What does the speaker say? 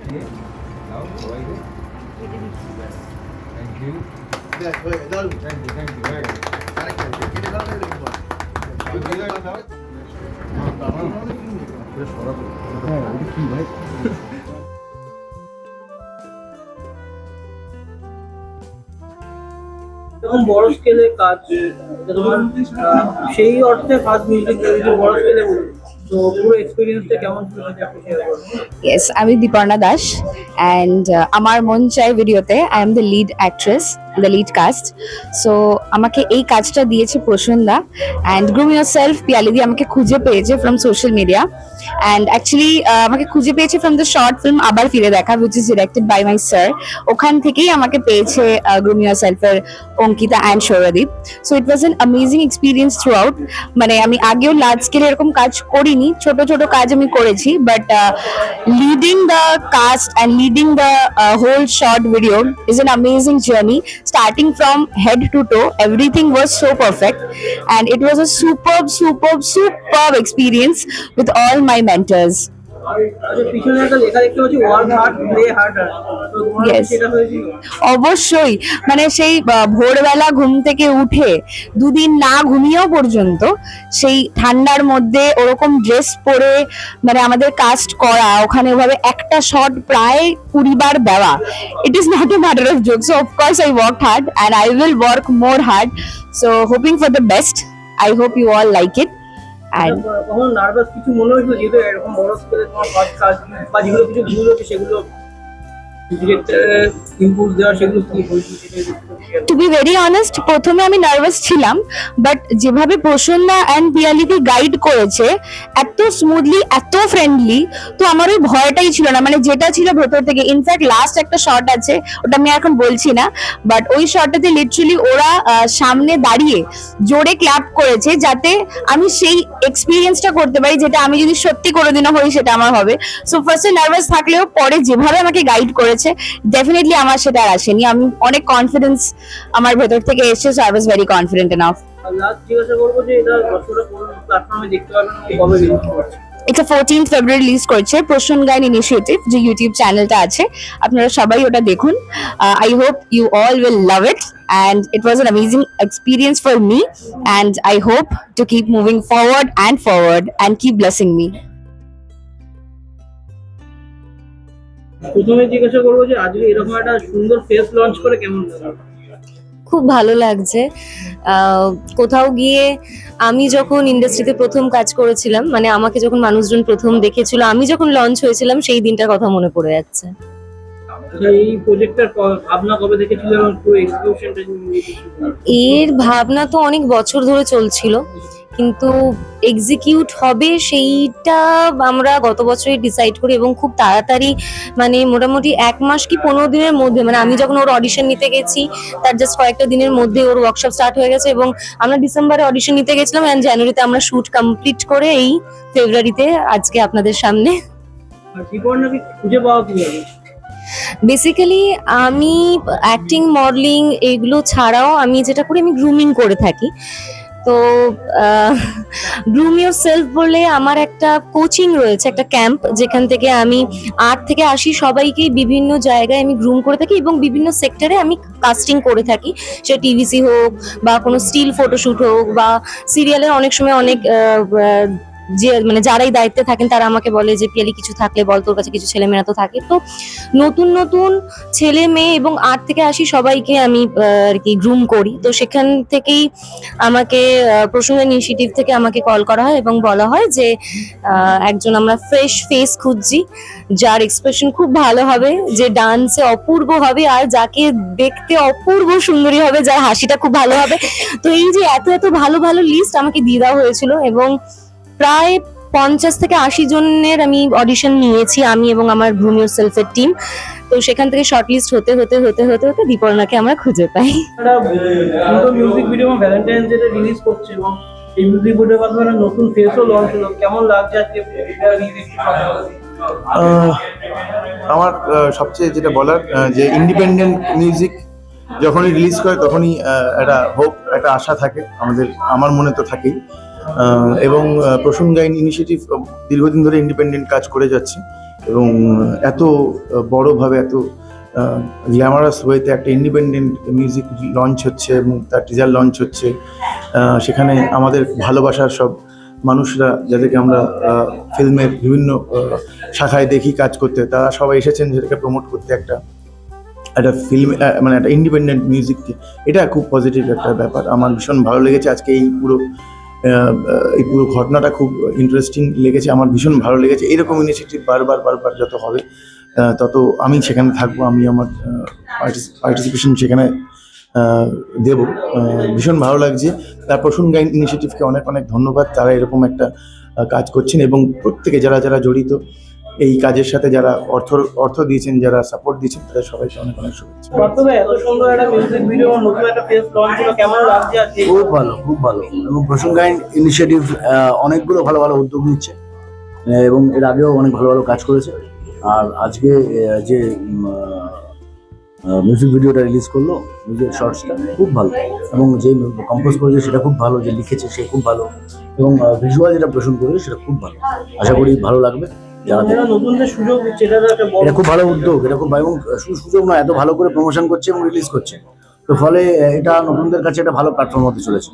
নাও সবাইকে thank you thank you thank you হয়ে গেছে হ্যাঁ ওটা কি ভাই এরকম বড় স্কেলে কাজ এটা তোমার আহ, সেই অর্থে ফার্স্ট মিউজিক ভিডিও বড় স্কেলে আমি দীপর্ণা দাস অ্যান্ড আমার মন চাই ভিডিওতে I am the lead actress the lead cast so আমাকে এই কাজটা দিয়েছে প্রসন্দা অ্যান্ড গ্রুম ইউর সেলফ পিয়ালিদি, আমাকে খুঁজে পেয়েছে from social media and actually আমাকে খুঁজে পেয়েছে ফ্রম দ্য শর্ট ফিল্ম আবার ফিরে দেখা which is directed by my sir ওখান থেকেই আমাকে পেয়েছে গ্রুম ইউর সেলফের Ankita and Sauradeep. So it was an amazing experience throughout মানে আমি আগেও লার্জ স্কেলে এরকম কাজ করিনি, ছোট ছোট কাজ আমি করেছি but leading the cast and leading the whole short video is an amazing journey starting from head to toe everything was so perfect. And it was a superb superb superb experience with all my mentors. অবশ্যই। মানে সেই ভোরবেলা ঘুম থেকে উঠে দুদিন না ঘুমিয়েও পর্যন্ত সেই ঠান্ডার মধ্যে ওরকম ড্রেস পরে মানে আমাদের কাস্ট করা ওখানে ওভাবে একটা শট প্রায় কুড়ি বার দেওয়া। It is not a matter of joke so of course I work hard and I will work more hard so hoping for the best I hope you all like it and কখনো nervous কিছু মনে হয়েছিল যেহেতু এরকম বড় স্কেলে তোমার কাজ কাজ বা যেগুলো কিছু ভুল হচ্ছে সেগুলো টু বি ভেরি অনেস্ট প্রথমে আমি নার্ভাস ছিলাম বাট যেভাবে প্রসন্না অ্যান্ড পিয়ালিকে গাইড করেছে, এত স্মুথলি এত ফ্রেন্ডলি তো আমার ওই ভয়টাই ছিল না। মানে যেটা ছিল ভেতর থেকে ইনফ্যাক্ট লাস্ট একটা শট আছে, ওটা আমি এখন বলছি না বাট ওই শটটাতে লিটারালি ওরা সামনে দাঁড়িয়ে জোরে ক্ল্যাপ করেছে, যাতে আমি সেই এক্সপিরিয়েন্সটা করতে পারি, যেটা আমি যদি সত্যি কোনোদিনও হই, সেটা আমার হবে। সো ফার্স্টে নার্ভাস থাকলেও পরে যেভাবে আমাকে গাইড করেছে ডেফিনেটলি আমার সেটা আর আসেনি। আমি অনেক কনফিডেন্স আমার ভেতর থেকে এসেছে so I was very confident enough এটা ফোরটিন্থ ফেব্রুয়ারি রিলিজ করছে? প্রসন গাইন ইনিশিয়েটিভ যে ইউটিউব চ্যানেলটা আছে। আপনারা সবাই ওটা দেখুন। I hope you all will love it and it was an amazing experience for me and I hope to keep moving forward and forward and keep blessing me প্রথমে জিজ্ঞাসা করব যে আজকে এরকম একটা সুন্দর ফেস লঞ্চ করে কেমন লাগল? খুব ভালো লাগছে। কোথাও গিয়ে আমি যখন ইন্ডাস্ট্রিতে প্রথম কাজ করেছিলাম মানে আমাকে যখন মানুষজন প্রথম দেখেছিল আমি যখন লঞ্চ হয়েছিলাম সেই দিনটার কথা মনে পড়ে যাচ্ছে। আচ্ছা, এই প্রজেক্টটার ভাবনা কবে দেখেছিল এবং পুরো এক্সিকিউশনটা এর ভাবনা তো অনেক বছর ধরে চলছিল। কিন্তু এক্সিকিউট হবে সেইটা আমরা গত বছরই ডিসাইড করি এবং খুব তাড়াতাড়ি মানে মোটামুটি এক মাস কি পনেরো দিনের মধ্যে মানে আমি যখন ওর অডিশন নিতে গেছি তার জাস্ট কয়েকটা দিনের মধ্যে ওর ওয়ার্কশপ স্টার্ট হয়ে গেছে এবং আমরা ডিসেম্বরে অডিশন নিতে গেছিলাম অ্যান্ড জানুয়ারিতে আমরা শুট কমপ্লিট করে এই ফেব্রুয়ারিতে আজকে আপনাদের সামনে। খুঁজে পাওয়া বেসিক্যালি আমি অ্যাক্টিং মডেলিং এগুলো ছাড়াও আমি যেটা করি আমি গ্রুমিং করে থাকি। তো গ্রুম ইউর সেলফ বলে আমার একটা কোচিং রয়েছে, একটা ক্যাম্প যেখান থেকে আমি আট থেকে আশি সবাইকে বিভিন্ন জায়গায় আমি গ্রুম করে থাকি এবং বিভিন্ন সেক্টরে আমি কাস্টিং করে থাকি। সে টিভিসি হোক বা কোনো স্টিল ফটোশ্যুট হোক বা সিরিয়ালের অনেক সময় অনেক যে মানে যারাই দায়িত্বে থাকেন, তারা আমাকে বলে যে, পিয়ালি কিছু থাকলে বল, তোর কাছে কিছু ছেলেমেয়েরা তো থাকে। তো নতুন নতুন ছেলে মেয়ে এবং আট থেকে আশি সবাইকে আমি আর কি গ্রুম করি। তো সেখান থেকেই আমাকে প্রসঙ্গ ইনিশিয়েটিভ থেকে আমাকে কল করা হয় এবং বলা হয় যে একজন আমরা ফ্রেশ ফেস খুঁজছি, যার এক্সপ্রেশন খুব ভালো হবে, যে ডান্সে অপূর্ব হবে আর যাকে দেখতে অপূর্ব সুন্দরী হবে, যার হাসিটা খুব ভালো হবে। তো এই যে এত এত ভালো ভালো লিস্ট আমাকে দিয়ে দেওয়া হয়েছিল এবং প্রায় পঞ্চাশ থেকে আশি জনের আমি অডিশন নিয়েছি আমি এবং আমার ভূমি সেলফের টিম তো সেখান থেকে শর্ট লিস্ট হতে হতে হতে হতে হতে দীপর্ণাকে আমরা খুঁজে পাই। Music video Valentine's day release করছে এবং এই মিউজিক ভিডিওর মাধ্যমে নতুন ফেসও লঞ্চ হলো। কেমন লাগছে আজকে আমার সবচেয়ে যেটা বলার যে ইন্ডিপেন্ডেন্ট মিউজিক যখনই রিলিজ করে তখনই একটা হোপ একটা আশা থাকে। আমাদের আমার মনে তো থাকেই। এবং প্রসঙ্গ গাইন ইনিশিয়েটিভ দীর্ঘদিন ধরে ইন্ডিপেন্ডেন্ট কাজ করে যাচ্ছে এবং এত বড়োভাবে এত গ্ল্যামারাস ওয়েতে একটা ইন্ডিপেন্ডেন্ট মিউজিক লঞ্চ হচ্ছে এবং তার টিজার লঞ্চ হচ্ছে। সেখানে আমাদের ভালোবাসার সব মানুষরা যাদেরকে আমরা ফিল্মের বিভিন্ন শাখায় দেখি, কাজ করতে, তারা সবাই এসেছেন যেটাকে প্রমোট করতে একটা একটা ফিল্ম মানে একটা ইন্ডিপেন্ডেন্ট মিউজিককে এটা খুব পজিটিভ একটা ব্যাপার। আমার ভীষণ ভালো লেগেছে আজকে এই পুরো এই পুরো ঘটনাটা খুব ইন্টারেস্টিং লেগেছে, আমার ভীষণ ভালো লেগেছে। এরকম ইনিশিয়েটিভ বারবার বারবার যত হবে তত আমি সেখানে থাকব, আমি আমার পার্টিসিপেশন সেখানে দেব। ভীষণ ভালো লাগছে। তার শুন গাইন ইনিশিয়েটিভকে অনেক অনেক ধন্যবাদ। তারা এরকম একটা কাজ করছেন এবং প্রত্যেকে যারা যারা জড়িত এই কাজের সাথে যারা অর্থ অর্থ দিয়েছেন যারা সাপোর্ট দিয়েছেন তাদের সবাইকে অনেক অনেক শুভেচ্ছা। খুব ভালো খুব ভালো। এবং প্রসঙ্গায়ন ইনিশিয়েটিভ অনেকগুলো ভালো ভালো উদ্যোগ নিচ্ছে। এবং এর আগেও অনেক ভালো ভালো কাজ করেছে। আর আজকে যে মিউজিক ভিডিওটা রিলিজ করল মিউজিক শর্টসটা খুব ভালো। এবং যে কম্পোজ করেছে সেটা খুব ভালো যে লিখেছে সে খুব ভালো। এবং ভিজুয়াল যেটা প্রশ্ন করেছে সেটা খুব ভালো। আশা করি ভালো লাগবে। এটা খুব ভালো উদ্যোগ এটা খুব এবং শুধু সুযোগ নয় এত ভালো করে প্রমোশন করছে এবং রিলিজ করছে। তো ফলে এটা নতুনদের কাছে একটা ভালো প্ল্যাটফর্ম হতে চলেছে।